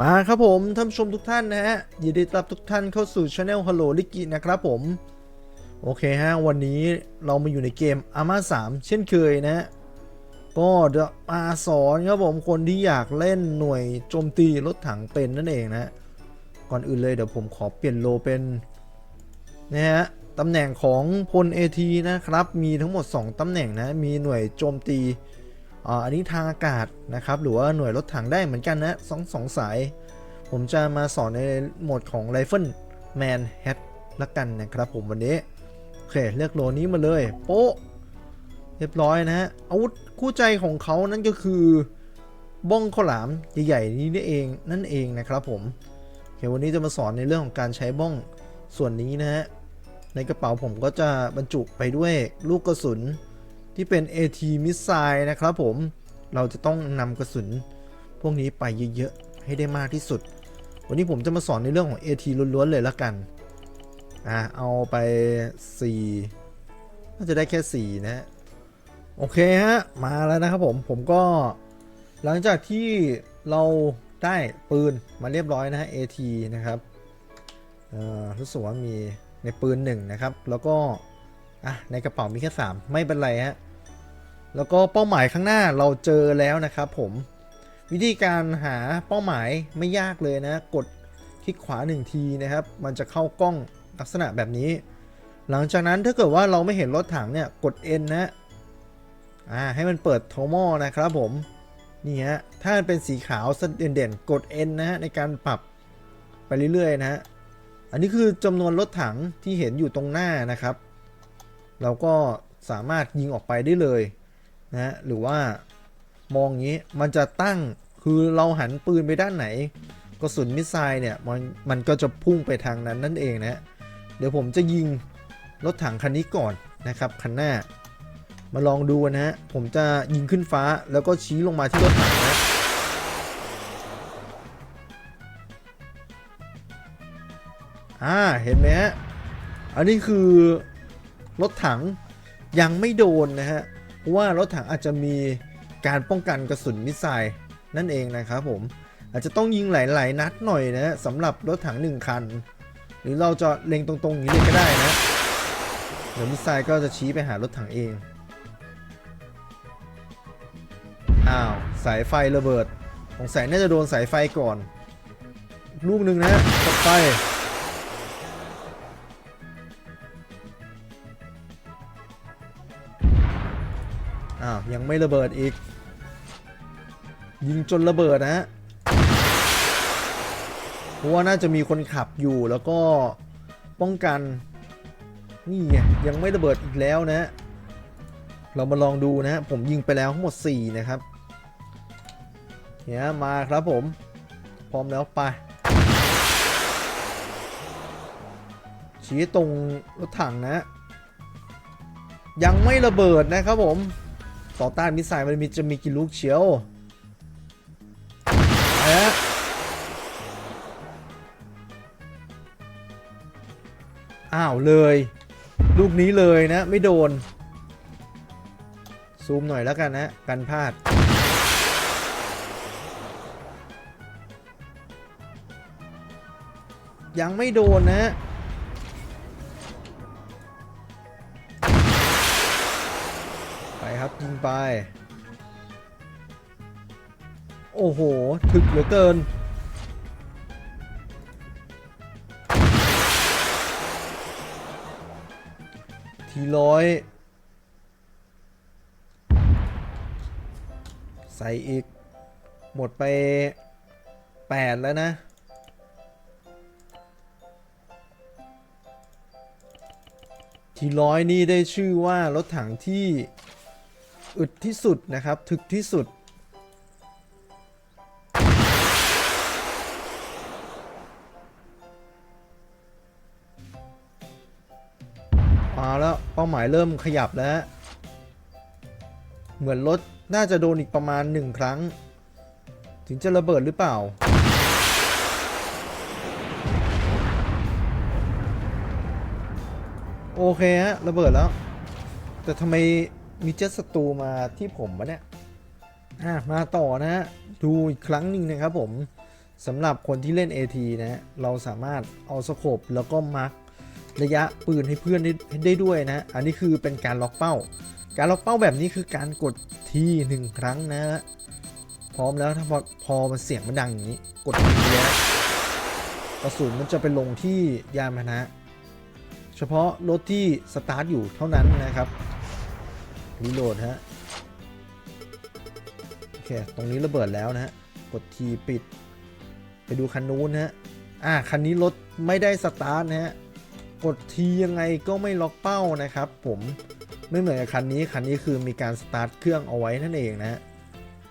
มาครับผมท่านชมทุกท่านนะฮะยินดีต้อนรับทุกท่านเข้าสู่ช anel Hello ลิกินะครับผม โอเคฮะ วันนี้เรามาอยู่ในเกม a r m a 3เช่นเคยนะฮะก็จะมาสอนครับผมคนที่อยากเล่นหน่วยโจมตีรถถังเป็นนั่นเองนะฮะก่อนอื่นเลยเดี๋ยวผมขอเปลี่ยนโลเป็นนะฮะตำแหน่งของพล AT นะครับ มีทั้งหมด 2ตำแหน่งนะ มีหน่วยโจมตี อันนี้ทางอากาศนะครับ หรือว่าหน่วยรถถังได้เหมือนกันนะสองสองสาย ผมจะมาสอนในโหมดของ Rifle Man Hat ละกันนะครับผมวันนี้ โอเค เลือกโลนี้มาเลย โป๊ะ เรียบร้อยนะฮะอาวุธคู่ใจของเขานั่นก็คือ บ้องข้าวหลามใหญ่ๆนี้นี่เองนั่นเองนะครับผมโอเควันนี้จะมาสอนในเรื่องของการใช้บ้องส่วนนี้นะฮะในกระเป๋าผมก็จะบรรจุไปด้วยลูกกระสุน ที่เป็น AT มิสไซล์นะครับผมเราจะต้องนำกระสุน พวกนี้ไปเยอะๆ ให้ได้มากที่สุด วันนี้ผมจะมาสอนในเรื่องของ AT ล้วนๆเลยละกันอะเอาไป4น่าจะได้แค่ 4 นะฮะโอเคฮะ มาแล้วนะครับผม ผมก็หลังจากที่เราได้ปืนมาเรียบร้อยนะฮะ AT นะครับเออรู้สึกว่ามีในปืนหนึ่งนะครับ แล้วก็อะในกระเป๋ามีแค่ 3 ไม่เป็นไรฮะ แล้วก็เป้าหมายข้างหน้าเราเจอแล้วนะครับผม วิธีการหาเป้าหมายไม่ยากเลยนะ กดคลิกขวา 1 ทีนะครับ มันจะเข้ากล้องลักษณะแบบนี้ หลังจากนั้นถ้าเกิดว่าเราไม่เห็นรถถังเนี่ยกด N นะอ่าให้มันเปิดโทโมนะครับผม นี่ฮะ ถ้ามันเป็นสีขาวเด่นๆ กด N นะฮะในการปรับไปเรื่อยๆนะฮะ อันนี้คือจำนวนรถถังที่เห็นอยู่ตรงหน้านะครับ เราก็สามารถยิงออกไปได้เลย นะหรือว่ามองอย่างนี้มันจะตั้งคือเราหันปืนไปด้านไหนกระสุนมิสไซล์เนี่ยมันมันก็จะพุ่งไปทางนั้นนั่นเองนะฮะเดี๋ยวผมจะยิงรถถังคันนี้ก่อนนะครับคันหน้า มาลองดูนะฮะผมจะยิงขึ้นฟ้าแล้วก็ชี้ลงมาที่รถถังนะอ่าเห็นไหมฮะอันนี้คือรถถังยังไม่โดนนะฮะ ราะว่ารถถังอาจจะมีการป้องกันกระสุนมิสไซล์นั่นเองนะครับผมอาจจะต้องยิงหลาย ๆ นัดหน่อยนะสำหรับรถถัง 1 คัน หรือเราจะเล็งตรงๆอย่างนี้เลยก็ได้นะเดี๋ยวมิสไซล์ก็จะชี้ไปหารถถังเองอ้าวสายไฟระเบิดสงสัยน่าจะโดนสายไฟก่อน ลูกหนึ่งนะตัดไฟ ยังไม่ระเบิดอีก ยิงจนระเบิดนะฮะเพราะว่าน่าจะมีคนขับอยู่แล้วก็ป้องกันนี่ไงยังไม่ระเบิดอีกแล้วนะ เรามาลองดูนะผมยิงไปแล้วทั้งหมด 4 นะครับเนี่ยมาครับผม พร้อมแล้วไปชี้ตรงรถถังนะ ยังไม่ระเบิดนะครับผม ต่อต้านมิสไซล์มันมีจะมีกี่ลูกเชียวไปฮะอ้าวเลย ลูกนี้เลยนะ ไม่โดน ซูมหน่อยแล้วกันนะกันพลาด ยังไม่โดนนะ ครับยิงไป โอ้โห ถึกเหลือเกิน ทีร้อย ใส่อีก หมดไป 8 แล้วนะทีร้อยนี่ได้ชื่อว่ารถถังที่ อึดที่สุดนะครับ ถึกที่สุด มาแล้ว เป้าหมายเริ่มขยับแล้ว เหมือนรถน่าจะโดนอีกประมาณหนึ่งครั้ง ถึงจะระเบิดหรือเปล่าโอเคฮะระเบิดแล้ว แต่ทำไม มีเจสตูมาที่ผมวะเนี่ยอะมาต่อนะฮะดูอีกครั้งหนึ่งนะครับผมสำหรับคนที่เล่น AT นะฮะเราสามารถเอาสโคปแล้วก็มาร์กระยะปืนให้เพื่อนได้ได้ด้วยนะ อันนี้คือเป็นการล็อกเป้า การล็อกเป้าแบบนี้คือการกดทีหนึ่งครั้งนะฮะพร้อมแล้วถ้าพอพอมันเสียงมันดังอย่างนี้ กดทีแล้วกระสุนมันจะไปลงที่ยานพาหนะ เฉพาะรถที่สตาร์ทอยู่เท่านั้นนะครับ รีโหลดฮะ โอเค ตรงนี้ระเบิดแล้วนะฮะ กดทีปิด ไปดูคันนู้นฮะ อ่า คันนี้รถไม่ได้สตาร์ทนะฮะ กดทียังไงก็ไม่ล็อกเป้านะครับผมไม่เหมือนกับคันนี้ คันนี้คือมีการสตาร์ทเครื่องเอาไว้นั่นเองนะ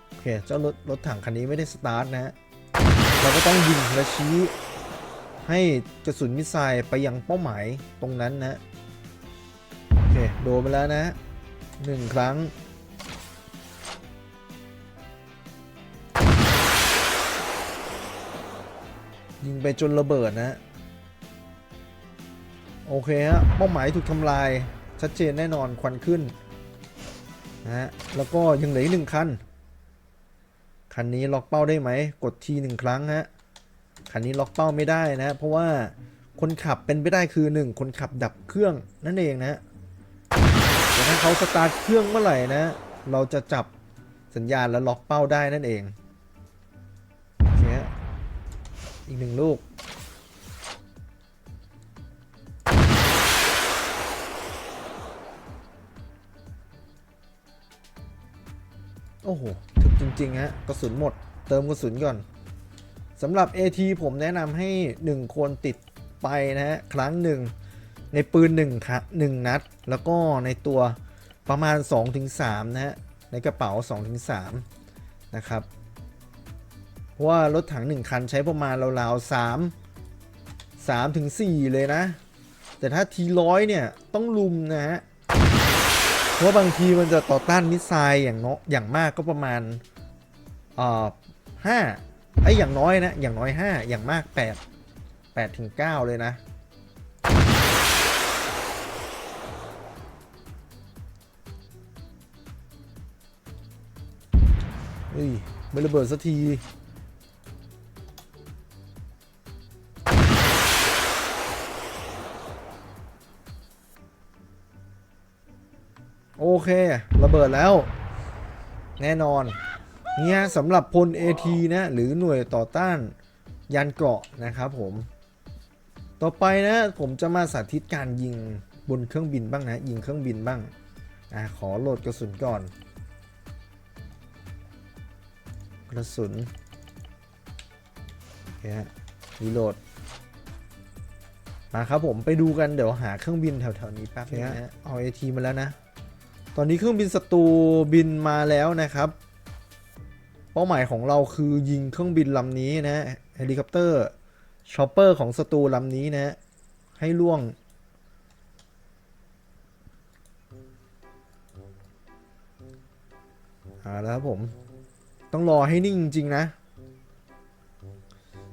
โอเค เจ้ารถรถถังคันนี้ไม่ได้สตาร์ทนะฮะเราก็ต้องยิงและชี้ให้กระสุนมิสไซล์ไปยังเป้าหมายตรงนั้นนะ โอเค โดนไปแล้วนะ หนึ่งครั้ง ยิงไปจนระเบิดนะ โอเคฮะ เป้าหมายถูกทำลาย ชัดเจนแน่นอนควันขึ้นนะฮะ แล้วก็ยังเหลืออีกหนึ่งคัน คันนี้ล็อกเป้าได้ไหม กดทีหนึ่งครั้งฮะ คันนี้ล็อกเป้าไม่ได้นะ เพราะว่าคนขับเป็นไปได้คือ 1 คนขับดับเครื่องนั่นเองนะแต่ ถ้าเขาสตาร์ทเครื่องเมื่อไหร่นะ เราจะจับสัญญาณแล้วล็อกเป้าได้นั่นเองโอเคฮะอีกหนึ่งลูก โอ้โห ถึกจริงๆฮะกระสุนหมด เติมกระสุนก่อนสำหรับ AT ผมแนะนำให้ 1 คนติดไปนะฮะ ครั้งหนึ่ง ในปืน1ครับ1นัด แล้วก็ในตัวประมาณ 2-3 นะฮะ ในกระเป๋า 2-3 นะครับ เพราะว่ารถถัง 1 คันใช้ประมาณราวๆ3 3ถึง4เลยนะ แต่ถ้าทีร้อยเนี่ย ต้องลุมนะฮะ เพราะบางทีมันจะต่อต้านมิสไซล์อย่างเนาะอย่างมากก็ประมาณเอ่อห้าไอ้อย่างน้อยนะ อย่างน้อย 5 อย่างมาก 8 8ถึง9เลยนะ เฮ้ยไม่ระเบิดสักที โอเค ระเบิดแล้ว แน่นอน เนี่ยสำหรับพล AT นะ หรือหน่วยต่อต้านยานเกราะนะครับผม ต่อไปนะผมจะมาสาธิตการยิงบนเครื่องบินบ้างนะ ยิงเครื่องบินบ้างอะขอโหลดกระสุนก่อน กระสุนโอเคฮะรีโหลด มาครับผมไปดูกันเดี๋ยวหาเครื่องบินแถวๆนี้แป๊บนึงนะเอา AT มาแล้วนะ ตอนนี้เครื่องบินศัตรูบินมาแล้วนะครับ เป้าหมายของเราคือยิงเครื่องบินลำนี้นะเฮลิคอปเตอร์ชอปเปอร์ของศัตรูลำนี้นะ ให้ล่วงอ่าแล้วครับผม ต้องรอให้นิ่งจริงๆนะ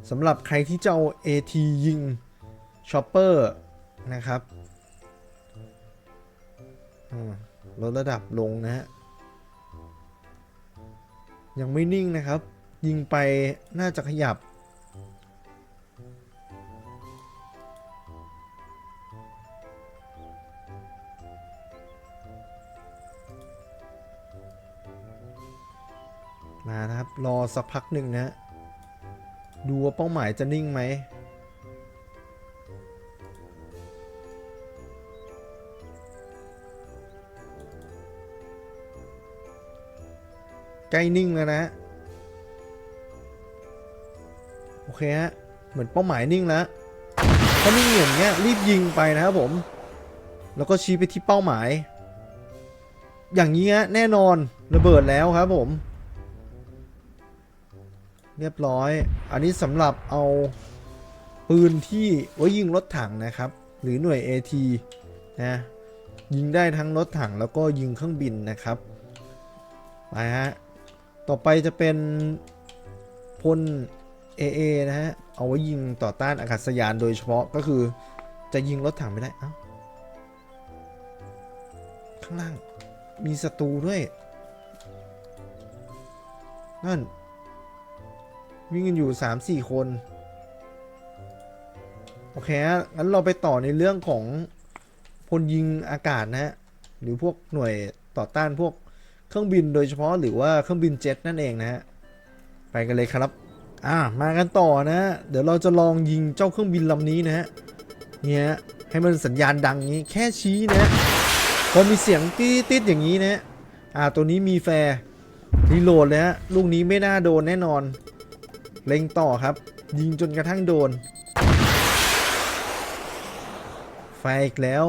สำหรับใครที่จะเอา AT ยิงชอปเปอร์นะครับลดระดับลงนะฮะ ยังไม่นิ่งนะครับ ยิงไปน่าจะขยับ มานะครับ รอสักพักหนึ่งนะฮะดูว่าเป้าหมายจะนิ่งไหมใกล้นิ่งแล้วนะฮะโอเคฮะ เหมือนเป้าหมายนิ่งแล้วถ้านิ่งอย่างเงี้ยรีบยิงไปนะครับผม แล้วก็ชี้ไปที่เป้าหมาย อย่างนี้ฮะแน่นอนระเบิดแล้วครับผม เรียบร้อย อันนี้สำหรับเอาปืนที่ไว้ยิงรถถังนะครับ หรือหน่วย AT นะยิงได้ทั้งรถถังแล้วก็ยิงเครื่องบินนะครับไปฮะต่อไปจะเป็นพล AA นะฮะเอาไว้ยิงต่อต้านอากาศยานโดยเฉพาะก็คือจะยิงรถถังไม่ได้เอ้าข้างล่างมีศัตรูด้วยนั่น วิ่งกันอยู่3-4คน โอเคฮะงั้นเราไปต่อในเรื่องของพลยิงอากาศนะฮะ หรือพวกหน่วยต่อต้านพวกเครื่องบินโดยเฉพาะหรือว่าเครื่องบินเจ็ตนั่นเองนะฮะ ไปกันเลยครับ อ่า มากันต่อนะ เดี๋ยวเราจะลองยิงเจ้าเครื่องบินลำนี้นะฮะ เนี่ยให้มันสัญญาณดังนี้แค่ชี้นะฮะพอมีเสียงตีติดอย่างนี้นะอ่าตัวนี้มีแฟร์รีโหลดเลยฮะลูกนี้ไม่น่าโดนแน่นอน เล็งต่อครับ ยิงจนกระทั่งโดน ไฟอีกแล้ว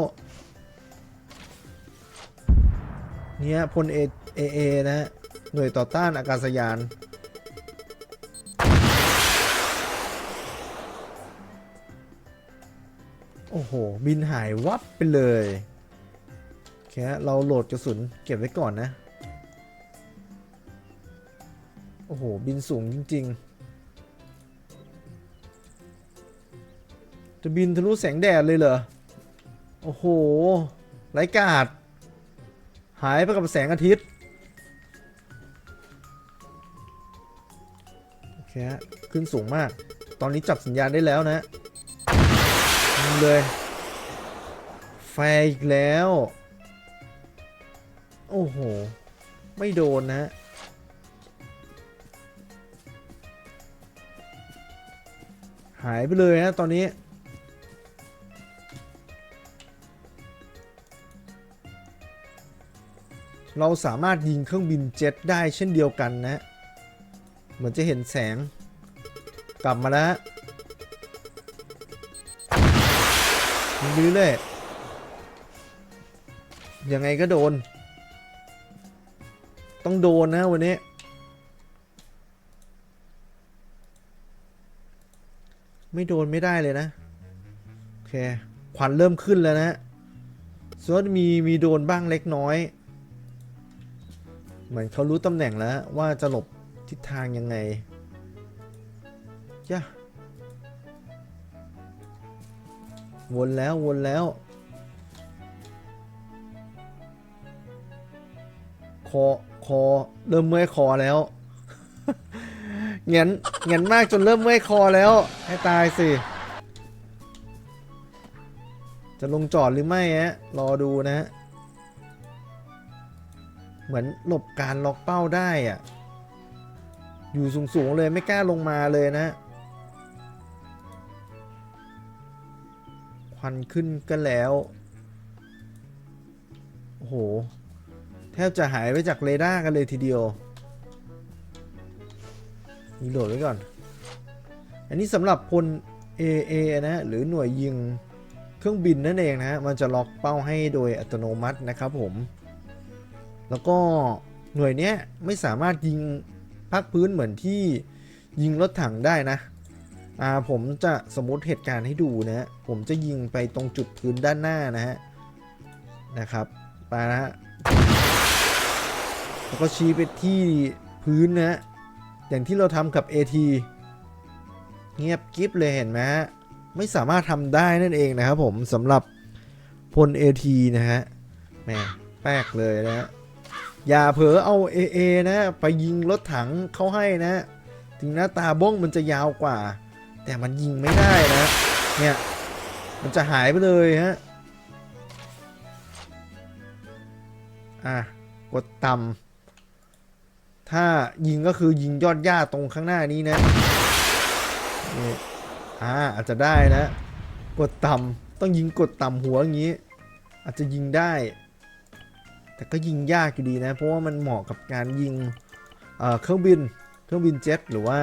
เนี่ยพลเอเอเอนะหน่วยต่อต้านอากาศยาน โอ้โห บินหายวับไปเลยแค่เราโหลดกระสุนเก็บไว้ก่อนนะ โอ้โห บินสูงจริง ๆ จะบินทะลุแสงแดดเลยเหรอ โอ้โหไร้กาด หายไปกับแสงอาทิตย์ โอเคฮะขึ้นสูงมาก ตอนนี้จับสัญญาณได้แล้วนะยิงเลยไฟอีกแล้ว โอ้โห ไม่โดนนะหายไปเลยฮะตอนนี้ เราสามารถยิงเครื่องบินเจ็ตได้เช่นเดียวกันนะ เหมือนจะเห็นแสง กลับมาแล้วยิงเรื่อยยังไงก็โดน ต้องโดนนะวันนี้ ไม่โดนไม่ได้เลยนะ โอเคควันเริ่มขึ้นแล้วนะส่วนมีมีโดนบ้างเล็กน้อย เหมือนเขารู้ตำแหน่งแล้วว่าจะหลบทิศทางยังไงย่ะวนแล้ววนแล้ว คอ คอ เริ่มเมื่อยคอแล้วเงียนเงียนมากจนเริ่มเมื่อยคอแล้ว ให้ตายสิ จะลงจอดหรือไม่ฮะรอดูนะฮะ เหมือนหลบการล็อกเป้าได้อะอยู่สูงๆเลยไม่กล้าลงมาเลยนะ ควันขึ้นกันแล้ว โอ้โห แทบจะหายไปจากเรดาร์กันเลยทีเดียวมีโหลดไว้ก่อน อันนี้สำหรับพล AA นะหรือหน่วยยิงเครื่องบินนั่นเองนะฮะ มันจะล็อกเป้าให้โดยอัตโนมัตินะครับผม แล้วก็หน่วยเนี้ยไม่สามารถยิงภาคพื้นเหมือนที่ยิงรถถังได้นะอ่าผมจะสมมติเหตุการณ์ให้ดูนะ ผมจะยิงไปตรงจุดพื้นด้านหน้านะฮะนะครับไปนะฮะแล้วก็ชี้ไปที่พื้นนะฮะอย่างที่เราทำกับ AT เงียบกริบเลยเห็นไหมฮะไม่สามารถทำได้นั่นเองนะครับผมสำหรับพล AT นะฮะแหมแปลกเลยนะฮะ อย่าเผลอเอา AA นะ ไปยิงรถถังเขาให้นะ ถึงหน้าตาบ้งมันจะยาวกว่า แต่มันยิงไม่ได้นะ เนี่ย มันจะหายไปเลยฮะ อะ กดต่ำถ้ายิงก็คือยิงยอดหญ้าตรงข้างหน้านี้นะนี่อ่าอาจจะได้นะ กดต่ำต้องยิงกดต่ำหัวอย่างนี้ อาจจะยิงได้ แต่ก็ยิงยากอยู่ดีนะ เพราะว่ามันเหมาะกับการยิงเครื่องบิน เครื่องบินเจ็ตหรือว่า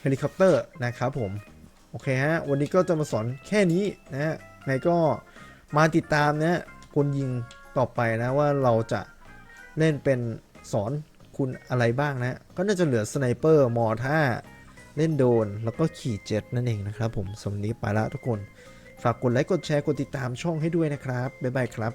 เฮลิคอปเตอร์นะครับผม โอเคฮะ วันนี้ก็จะมาสอนแค่นี้นะฮะไงก็มาติดตามนะคนยิงต่อไปนะว่าเราจะเล่นเป็นสอนคุณอะไรบ้างนะ ก็น่าจะเหลือสไนเปอร์มอท่าเล่นโดน แล้วก็ขี่เจ็ตนั่นเองนะครับผมสำหรับนี้ไปละทุกคน ฝากกดไลค์กดแชร์กดติดตามช่องให้ด้วยนะครับ บ๊ายบายครับ